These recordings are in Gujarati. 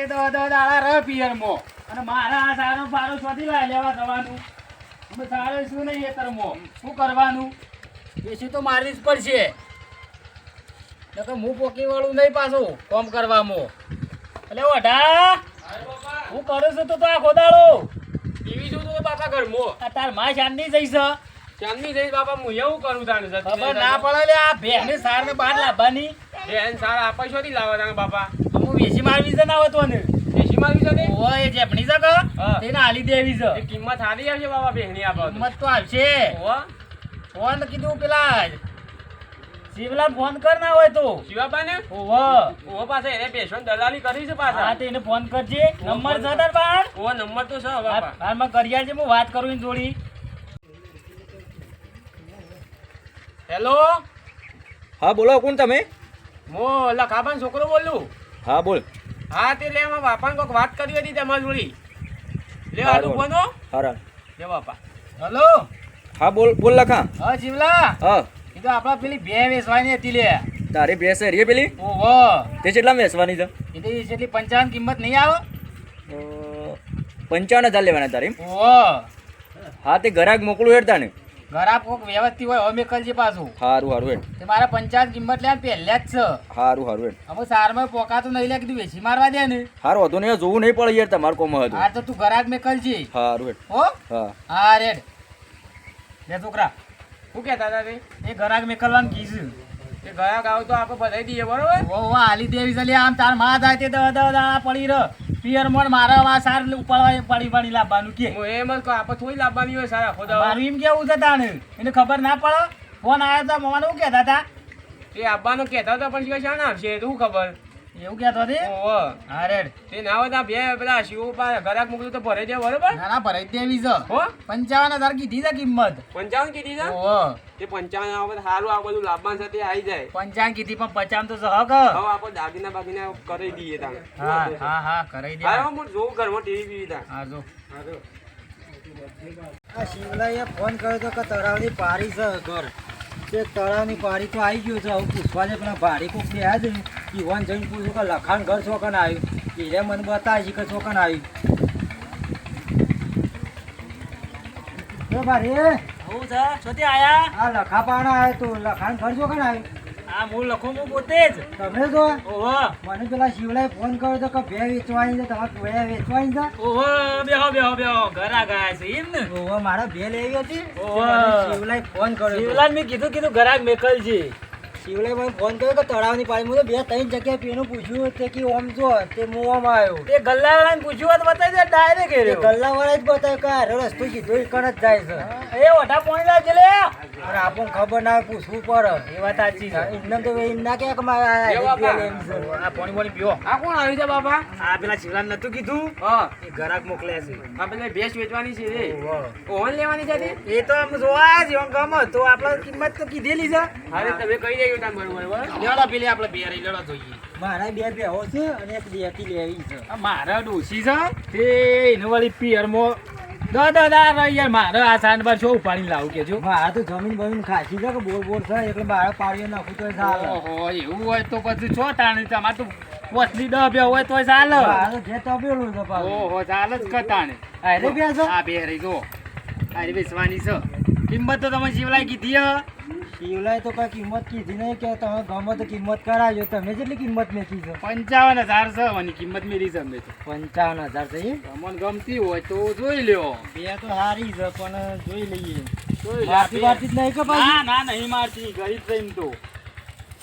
તે તો દાડા રહ પિયરમાં. અને મારા આ સારો ફારો શોધી લાય લેવા જવાનું. અમે સારો શું નહીં એ તરમો. શું કરવાનું? બેસી તો મારી જ પડશે. નકર હું પોકી વાળું નહીં પાછું કોમ કરવામાં. એટલે વઢા હું કરું છું તો તો આ ખોદાળો ટીવી જોતો તો બાપા ઘરમાં. આ તારમાં ચાંદની જઈશ. ચાંદની જઈશ બાપા હું એવું કરું તાને ખબર ના પડે આ બેન સાર ને બહાર લાવવાની. બેન સારા આપે શોધી લાવવા તાને બાપા. વેચી મારવી છે ના હોતો ને એસી મારવી છે ને? ઓ એ જેપણી છે કે? તેને આલી દેવી છે. એ કિંમત સારી આવશે બાબા બેહણી આપા તો. કિંમત તો આવશે. ઓ ફોન કીધું પેલા શિવલા ફોન કર ના હોય તો. શિવાબા ને ઓહો ઓહો પાસે એને પેશન્ટ દલાલી કરી છે પાછા. હા તેને ફોન કરજે. નંબર છે તાર પાર? ઓહો નંબર તો છે બાપા. હાલમાં કરિયા છે હું વાત કરું એની જોડી. હેલો? હા બોલો કોણ તમે? હું લખાબાન છોકરો બોલું? હા બોલ. હા તે લે મારા બાપાને કોઈક વાત કરી હતી તમારી જોડી. લે આ આલુ બોલ. હારા. લે બાપા. હલો. હા બોલ બોલ લખા. હા જીવલા. હા. એ તો આપડા પેલી બે વેચવાની હતી લે. તારી ભેંસ રે પેલી? ઓહો. તે કેટલા વેચવાની છે? એ તો ઈ જેટલી પંચાવન કિંમત નહીં આવે? પંચાવન હજાર લેવાના તારી. ઓહો. હા તે ઘરાક મોકલું હેડતા ને ઘરાક કોક વ્યવસ્થિત હોય અમે મેકલજી પાછું. હારું હારું હેડ. તે મારા પંચાવન કિંમત લે પહેલા જ છે. હારું હારું હેડ. અમુક સારમાં પોકાતું નહીં લે કીધું વેચી મારવા દે ને. હારું હતું ને જોવું નહીં પડે યાર તમારે કોમ હતું હા તો તું ઘરાક મેકલજી હારું હેડ. હો? હા. હા રેડ લે છોકરા. શું કહેતા હતા એ ઘરાક મેકલવાનું કીધું. તે ગયા ગાવ તો આપણે બધાઈ દઈએ બરોબર? ઓ દેવી છે આમ તારમાં થાય તે દહ દાડા પડી રહ. પિયર મોણ મારા વા સાર ઉપાડવા પડી પડી લાવવાનું કે. હું એમ જ આપણે થોડી લાવવાની હોય સારા ખોદા મારું એમ કેવું છે તાને એને ખબર ના પડે? ફોન આવ્યો તો મમાને શું કહેતા હતા? એ આવવાનું કહેતા હતા પણ શાના આવશે? શું ખબર? એવું કહેતો હતી? ઓહો હા રેડ. તે ના હોય બે પેલા શિવ પાસે ઘરાક મોકલું તો ભરે જાય બરોબર? ના ના ભરે દેવી છે હો? પંચાવન હજાર કીધી છે કિંમત. પંચાવન કીધી છે? ઓહો તે પંચાવન આવે તો સારું આ બધું લાભમાં છે તે આવી જાય. પંચાવન કીધી પણ પચામ તો સહ ક હવે આપણે દાગીના બાગીના કરી દઈએ તાને હા હા હા કરી દે. હા હું જોઉં ઘરમાં ટીવી પીવી તા હા જો. આ શિવલાએ ફોન કર્યો તો કે તરાવની પારી છે ઘર. તે તળાવની પાડી તો આવી ગયું છે હવે પૂછવા છે પેલા ભાડી કોક બે છે ઈવન જઈને પૂછ્યું કે લખાણ ઘર ચોકન આવ્યું? એને મને બતાવે કે ચોકન આવ્યું. જો હું છે? છોતી આયા? આ લખા પાણા આવ્યો તો. લખાણ ઘર ચોકન આવ્યું? આ હું લખું હું પોતે જ. તમે તો ઓહો. મને પેલા શિવલાએ ફોન કર્યો તો કે ભે વેચવાની છે તમારે ભે વેચવાની છે? ઓહો બેહો બેહો બેહો. ઘર ગયા છે એમ ને? ઓહો મારે ભે લેવી હતી. ઓહો. શિવલાએ ફોન કર્યો તો. મેં કીધું કીધું ઘરાક મેકલ છે શિવલાએ મને ફોન કર્યો કે તળાવની પાણી મને બે ત્રણ જગ્યાએ પેલું પૂછ્યું તે કે ઓમ જો તે હું ઓમ આવ્યો. તે ગલ્લાવાળાને પૂછ્યું હોત બતાવી દે ડાયરેક્ટ કર્યો. ગલ્લા ગલ્લાવાળા જ બતાવ્યો કે આ રસ્તો કીધો ઈ કણ જ જાય છે. એ ઓઢા પોણી લાવજે લે. અને આપણને ખબર ના પૂછવું પડે. એ વાત સાચી છે. એમને તો એમ ના કે મારે આ પોણી પોણી પીવો આ કોણ આવ્યું છે બાપા? આ પેલા શિવલાલ નતું કીધું? હા. એ ઘરાક મોકલે છે. આ પેલા ભેંસ વેચવાની છે રે ઓહન લેવાની છે તે એ તો આમ જોવા જ ગમે તો આપણે કિંમત તો કીધેલી છે. અરે તમે કહી દેજો તાન બરોબર બરોબર લેડો પેલી આપણે બે રહી લેડો જોઈએ. મારા બે બેહો છે અને એક દેતી લેવી છે. મારા ડોસી છે તે એને વળી પિયરમાં દા દા દા યાર મારે આ સાંજ બાર શું લાવું કેજો મારા તો જમીન બમીન ખાસી છે કે બોર બોર છે એટલે મારા પાડીએ નાખું તો ચાલે. ઓહો એવું હોય તો પછી છો તાણે તમારે તો વસલી દહ બે હોય તોય ચાલે. મારા તો ઘેર તપેલું છે. ઓહો ચાલે જ કતાણે આ રે બે છે? આ બે રહી જો આ બેસવાની છે. કિંમત તો તમે શિવલાઈ કીધી હે. શિવલાએ તો કઈ કિંમત કીધી નહીં કે તમે ગમે તો કિંમત કરાવજો તમે જેટલી કિંમત મેકી છો. પંચાવન હજાર છે મને કિંમત મેળી છે અમે તો. પંચાવન હજાર થઈ તમને ગમતી હોય તો જોઈ લ્યો. બે તો સારી છે પણ જોઈ લઈએ. મારતી. મારતી જ નહીં કે ના ના નહીં મારતી ગરીબ છે તો.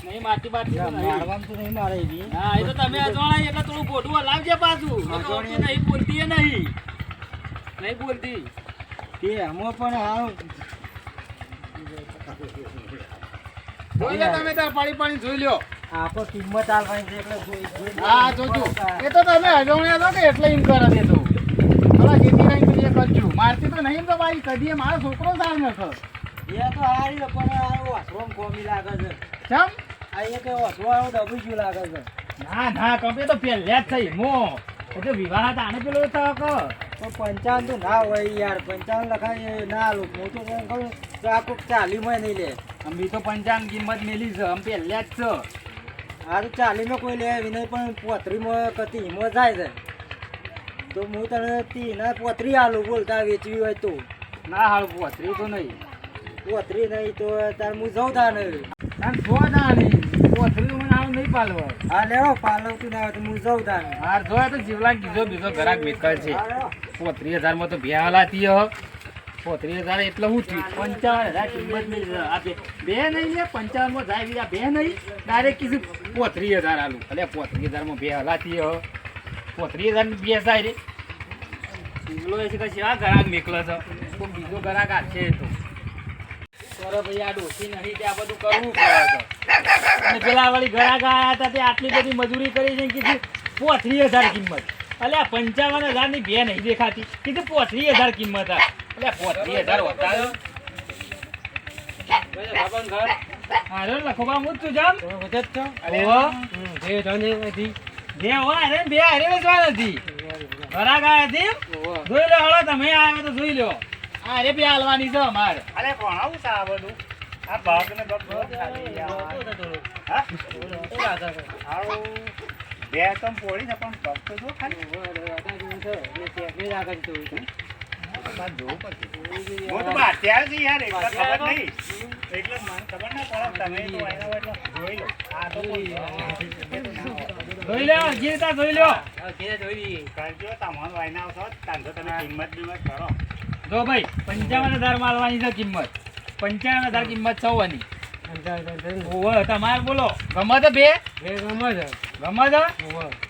નહીં મારતી બારતી તો નહીં. મારવામાં તો નહીં મારે એવી. હા એ તો તમે અજવાળા એટલે થોડું ગોઠવું હલાવજે પાછું. નહીં બોલતી એ નહીં. નહીં બોલતી. તે આમાં પણ આ જોઈ લે તમે તાર પાણી પાણી જોઈ લ્યો. આપો કિંમત આલવાની છે એટલે જોઈ હા જોજો. એ તો તમે અજવણ્યા છો કે એટલે એમ કરે દે તો હવે જેથી કઈ એ કરજો. મારતી તો નહીં તો ભાઈ કદી મારો છોકરો સાર નખ એ તો હારી છે, પણ આ વાસરોમ કોમી લાગે છે. ચમ? આ એક વાસરો ડબી જેવું લાગે છે. ના ના કપે તો પેલે જ થઈ. મો એટલે તો વિવાહ આને પેલો તક પણ પંચાવન તો ના હોય યાર. પંચાવન લખાય ના લો હું તો કહું તો આ કોક નહીં લે. અમે તો પંચાંગ કિંમત મેલી છે અમે પહેલા જ છે. આ તો ચાલીમાં કોઈ લે વિનય પણ પોતરીમાં કતી હિંમત થાય છે. તો હું તને તીના પોતરી આલું બોલતા વેચવી હોય તો. ના હાલ પોતરી તો નહીં. પોતરી નહીં તો તાર હું જઉં તાર નહીં આમ જો ના નહીં પોતરી મને હાલ નહીં પાલવાય. હા લેવો પાલવતું ના હોય તો હું જઉં તાર હાર જોયા તો જીવલા કીધો બીજો ઘરાક વેચાય છે. પોતરી હજારમાં તો બે હલાતી હ. પોત્રીસ હજાર એટલે હું થયું? પંચાવન હજાર કિંમત નહીં આપે બે નહીં લે, પંચાવનમાં જાય બીજા બે નહીં. ડાયરેક્ટ કીધું, પોત્રીસ હજાર આલું. એટલે પોત્રીસ હજારમાં બે હ. પોત્રીસ હજાર બે રે શિવલો એ શેવા ઘરાક મેકલો છે? તો બીજો ઘરાક આવશે તો. સોરો ભાઈ, આ ડોસી નહીં ત્યાં બધું કરવું પડે છે. અને પેલા વળી ઘરાક આયા હતા, તે આટલી બધી મજૂરી કરી છે કીધું, પોત્રીસ હજાર કિંમત. અલ્યા પંચાવન હજારની બે નહીં દેખાતી. કીધું, પોત્રીસ હજાર કિંમત આ. પોત્રીસ હજાર વતાવ્યો હારો લખોબા હું તું જામ અરે. બે અરે બે હારે વેચવા નથી આયા હતી? જોઈ લો હળો તમે આવ્યો તો જોઈ લો. આ રે બે હાલવાની છે અમારે. અરે પણ આવું છે આ બધું? આ ભાગ ને ભાગ. હા? બે તો પોળી છે પણ ભાગ તો જો ખાલી. આ જોવું પડશે. હું તો બહારથી છું યાર એટલે ખબર નહીં. એટલે મને ખબર ના પડે તમે તો આવ્યા હોય એટલે જોઈ લો. આ તો જોઈ લો જીતા જોઈ લો. કરજો તમારો વાયના આવશો તાંધો તમે કિંમત બિંમત કરો. જો ભાઈ પંચાવન હજાર માલવાની છે કિંમત. પંચાવન હજાર કિંમત સૌની તમારે બોલો. ગમે તો બે? ગમે છે.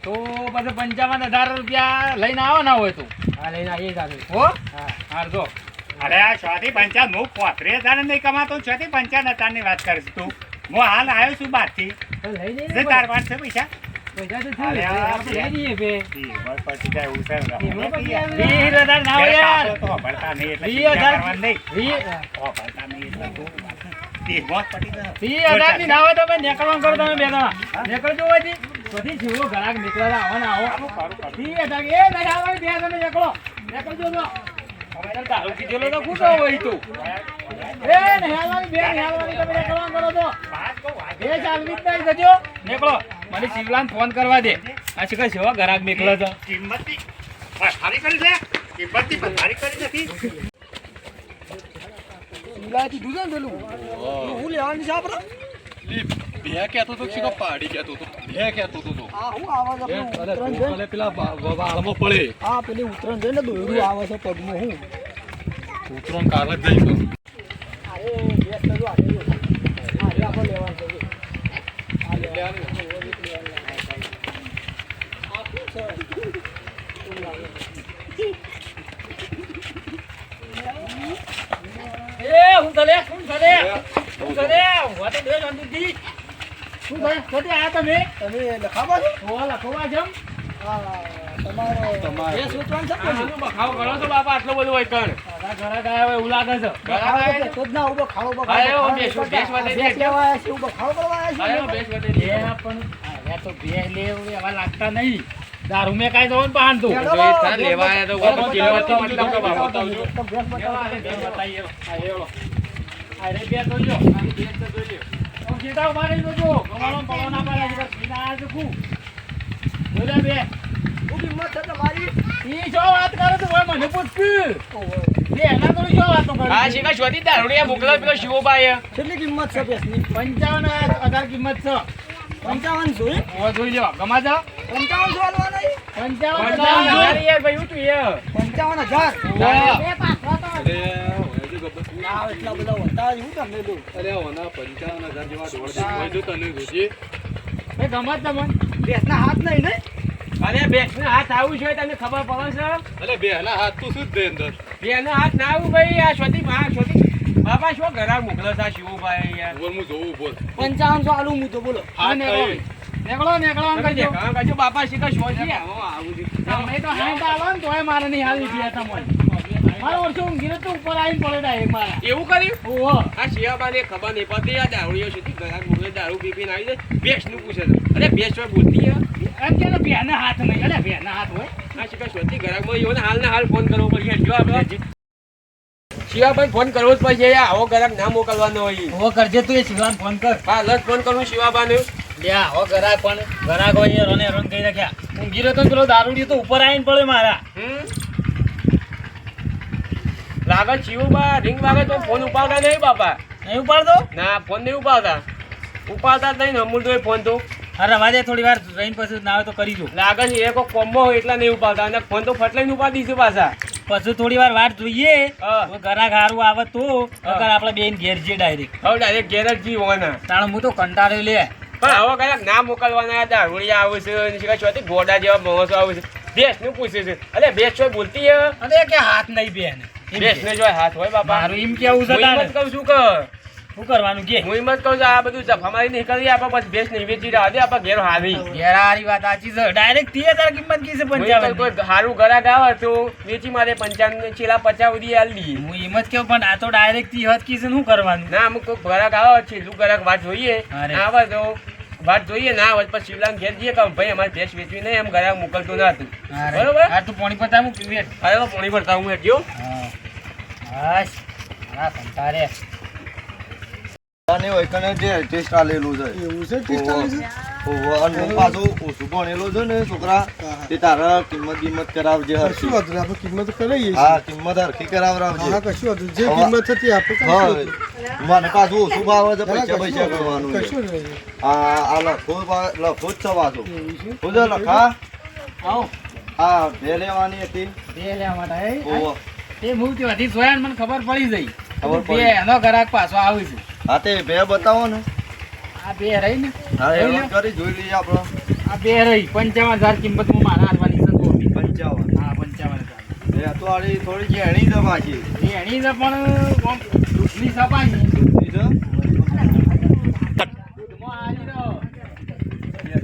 તો પછી પંચાવન હજાર રૂપિયા લઈને આવો ના હોય તું. હો હાર જો. અરે આ છથી પંચાવન હું પોત્રીસ હજાર નહીં કમાતો છથી પંચાવન હજારની વાત કરીશ તું. હું હાલ આવ્યો છું બારથી તાર પાસે છે પૈસા? નીકળો. નીકળો મને શિવલાન ફોન કરવા દે આ શું કહે સેવા ઘરાક નીકળો તો કિંમતની કરી છે કિંમતની કરી નથી બે કહેતો તો ચીનો પાડી કહેતો તો. બે કહેતો તો પેલા વાળમાં પડે. હા પેલી ઉત્તરાયણ જોઈને દોયડું આવે છે પગમાં હું. ઉતરણ કાલે જ જઈ ગયો અરે બેસ કરજો આજે જો. લેવાનું છે આ લેવાનું. આ શું છે? હું ચલે શું ચલે શું ચલે હું તો બે જંતુજી શું થાય કદી આયા તમે? તમે લખાવો છો? ઓ લખવા જમ આ હા, આ લાગતા નહીં. દારૂ મેં કાંઈ દઉં પાન તું લેવાય તો મતલબ સીધા ઊભા રહી જજો. ગમાડો ને પડો ના પાડે છે. બસ સીધા આ જુકું. જોઈ બે. શું કિંમત છે તમારી? ઈ જો વાત કરે તો ઓય મને પૂછ બે એના તો જો વાતો કરે. આ શીખા શોધી દારૂડિયા મોકલો પેલો શિવભાઈ કેટલી કિંમત છે ભેંસની? પંચાવન હજાર કિંમત છે જોઈ ઓ જોઈ ગમા આલવાના યાર ભાઈ ઉઠું યાર ના, એટલા બધા જ હું તમને દઉં. અરે ઓના પંચાવન હજાર જેવા છે. તને જોજે. એ ગમત તમને. બેસના હાથ નહીં ને? અરે બેસ ને હાથ આવું છે તને ખબર પડે છે. અરે બેના હાથ તું શું જ દે અંદર? બે હાથ ના આવું ભાઈ આ શોધી માં શોધી બાપા શું ઘરા મોકલો છે આ શિવભાઈ યાર? બોલ હું જોઉં બોલ. પંચાવન સો આલુ હું તો બોલો નેકળો? નેકળો તમે કરજો. દેખાવા કરજો બાપા શીખા શોધી આવો આવું છે. તમે તો હાઈટ આવો ને તોય મારે નહીં હાલી ગયા તમને મારો વર્ષો ઊંઘી તો ઉપર આવીને પડે ડાયરેક્ટ મારા. એવું કર્યું? ઓહો. આ શિયાબાને ખબર નહીં પડતી આ દારૂડિયો છે. ઘરા મોકલે દારૂ પી પીને આવી જાય. બેસનું પૂછે અરે બેસ હોય બોલતી એમ કે ને બેના હાથ નહીં. અરે બેના હાથ હોય. આ શિકા શોધી ઘરાકમાં હાલ ને હાલ ફોન કરવો પડશે. જો આપણે શિવાભાઈ ફોન કરવો જ પડશે. આવો ઘરાક ના મોકલવાનો હોય હો કરજે તું એ શિવાન ફોન કર. હા લસ ફોન કરું શિવાબાને લ્યા હો ગરાક પણ. ગરાક હોય રને રન કહી નાખ્યા. ઊંઘી રહ્યો તો પેલો દારૂડી તો ઉપર આવીને પડે મારા. હમ? લાગે ચીવું રિંગ વાગે તો ફોન ઉપાડતા નહીં બાપા. નહીં ઉપાડતો? ના ફોન નહીં ઉપાડતા. ઉપાડતા જ નહીં અમૂલ તો ફોન તો. અરે રવા થોડી વાર રહીને પછી ના આવે તો કરી દો લાગે છે એ કોઈ કોમ્બો હોય એટલા નહીં ઉપાડતા. અને ફોન તો ફટલાઈને ઉપાડી દઈશું પાછા. પછી થોડી વાર વાટ જોઈએ. હા. ઘારું હારું આવે તો અગર આપણે બેન ઘેર જઈએ ડાયરેક્ટ હવે ડાયરેક્ટ ઘેર જ જીવવાના તાણ હું તો કંટાળ્યો લે. પણ હવે કદાચ ના મોકલવાના દારૂડિયા આવે છે શીખા ચોથી ગોડા જેવા માણસો આવે છે. ભેંસનું પૂછે છે. અરે ભેંસ છો બોલતી હે? અરે કે હાથ નહીં બેન એમ ભેંસ કે. ને જો હાથ હોય બાપા. મારું એમ કેવું છે એમ કહું છું કે. શું કરવાનું? કે. હું એમ જ કહું છું આ બધું જફામારી નહીં આપણે પછી ભેંસ નહીં વેચી રહ્યા આપણે ઘેર હારી. ઘેર હારી વાત સાચી છે. ડાયરેક્ટ ત્રીસ હજાર કિંમત કી છે પંચાવન કોઈ હારું ઘરાક આવે તો વેચી મારે પંચાવન છેલ્લા પચાસ સુધી આલી. હું એમ જ કેવું પણ આ તો ડાયરેક્ટ ત્રીસ હદ કી છે. શું કરવાનું? ના અમુક કોઈ ઘરાક આવે છેલ્લું ઘરાક વાત જોઈએ. અરે. આવે તો વાત જોઈએ ના આવે પછી શિવલાંગ ઘેર જઈએ કે ભાઈ અમારે ભેંસ વેચવી નહીં એમ ઘરે મોકલતું ના હતું. બરોબર? આ તું પાણી પતા હું હવે પોણી ભરતા હું હા. બસ હા સંતારે અને હોય કને જે ટેસ્ટ આલેલું છે. એવું છે? ટેસ્ટ આલે છે? અને હું પાછું ઓછું ભણેલો છે ને છોકરા તે તારા કિંમત કિંમત કરાવજે હરખી. વાંધો આપણે કિંમત કરાવીએ. હા કિંમત હરખી કરાવરાવજે. હા, કશું વાંધો. જે કિંમત થતી આપણે હા મને પાછું ઓછું ભાવે છે પૈસા પૈસા કરવાનું. કશું નહીં. આ આ લખો લખો જ છે? પાછું. હું લખા. આવો. આ બે લેવાની હતી. બે લેવા માટે ઓહો. એ હું ત્યાંથી જોયા મને ખબર પડી ગઈ. ખબર પડી. એનો ગ્રાહક પાછો આવે છે હા તે બે બતાવો ને. આ બે રહી ને. હા એ કરી જોઈ લઈએ આપણો. આ બે રહી. પંચાવન હજાર કિંમત હું મારા હાલવાની છે. પંચાવન. હા પંચાવન હજાર. એ તો આડી થોડી છે પાછી. એ એણી તો પણ દૂધની સપાની ઈ છે?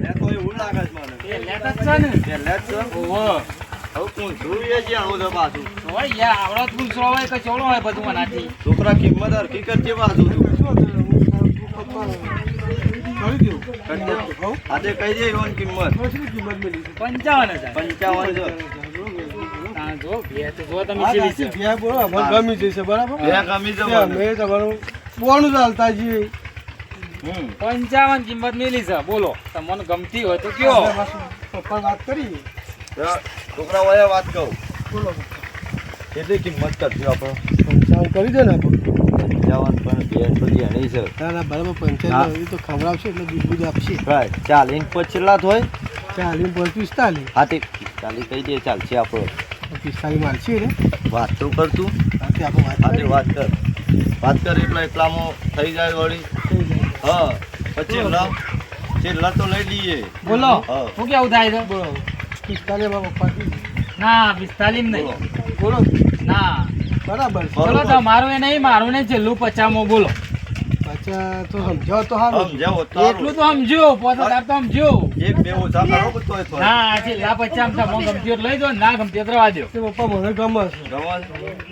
એ તો એવું લાગે છે મને. એ લેત જ છે ને. જ છે. ઓહો. હવે પૂછવું જોઈએ છે આવું છે છોકરા કિંમત હરખી કરજે પાછું તું કશું વાંધો નહીં. હું પપ્પા કરી દઉં. કરજે. આજે કહી દે એવાની કિંમત કિંમત પંચાવન હજાર પંચાવન છે હા, જો બે તો જો તમે હા, કેવી સાચી છે ભ્યા બોલો, અમને ગમી બે ગમી છે કે મને. અમે તમારું બોનું ચાલતા છીએ. હમ. પંચાવન કિંમત મેલી છે બોલો તમને ગમતી હોય તો કયો પપ્પા વાત કરી છોકરા વયા વાત કહું બોલો. કેટલી કિંમત કરજો આપણે પંચાવન કરી દે ને આપણે. પંચાવન પણ બે તો જેણી છે. ના, ના, બરાબર પંચાવન એ તો ખવડાવશે એટલે દૂધ બૂધ આપશે. Right. ચાલીને પછેલા થોય ચાલીસ પર પિસ્તાલીસ. હા તે પિસ્તાલીસ કહી દે ચાલશે આપણો. પિસ્તાલીસ મારશે ને? વાત તો કરતું હાથી આપણે વાત વાત કર. વાત કર એટલા એટલામાં થઈ જાય વળી. હા પછી છેલ્લા છેલ્લા તો લઈ લઈએ. બોલો. હું. કેવું થાય છે? બોલો. પિસ્તાલીસમાં ના પિસ્તાલીસ નહીં. બોલો. ના. બરાબર. બોલો તમારું એ નહીં મારું ને છેલ્લું પચામો બોલો. પાછા તો સમજાવો તો સારું સમજાવો એટલું તો સમજો પોતે તાર તો સમજો. એક બે ઓછા કરો કે તોય ના છેલ્લા પચામ તમને ગમતી લઈ દો ના ગમતી રવા દો. તે પપ્પા મને ગમે છે. રવાજ.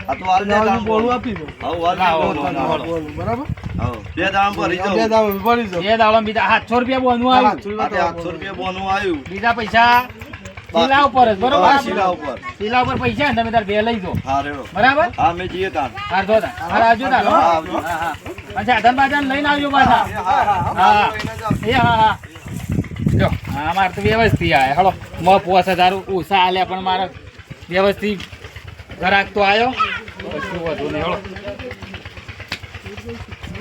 આ તો હાલ દે બોલું આપી દો હાઉ, હાલ દે લાવો, બોલો, લાવો, હાલો. બોલું, બરાબર? બે દામ ભરી બે દામ ભરી દો બે દાડો બીજા સાતસો રૂપિયા બોનું આવ્યું. રૂપિયા બોનું આવ્યું. બીજા પૈસા શીલા ઉપર જ હા, બરોબર શિલા ઉપર. શીલા ઉપર પૈસા ને તમે તાર બે લઈ દો હા રેડો. બરાબર? હા અમે જઈએ તાર. હાર દો તાર. હાર આવજો તાર, હો. હા. હા હા. પછી આધાર લઈને આવજો પાછા. હા એ હા હા. જો હા મારે તો વ્યવસ્થિત આવે હળો. મ પોસ તારું ઉસા આલે પણ મારે વ્યવસ્થિત ઘરાક તો આવ્યો કશું વધુ નહીં હળો.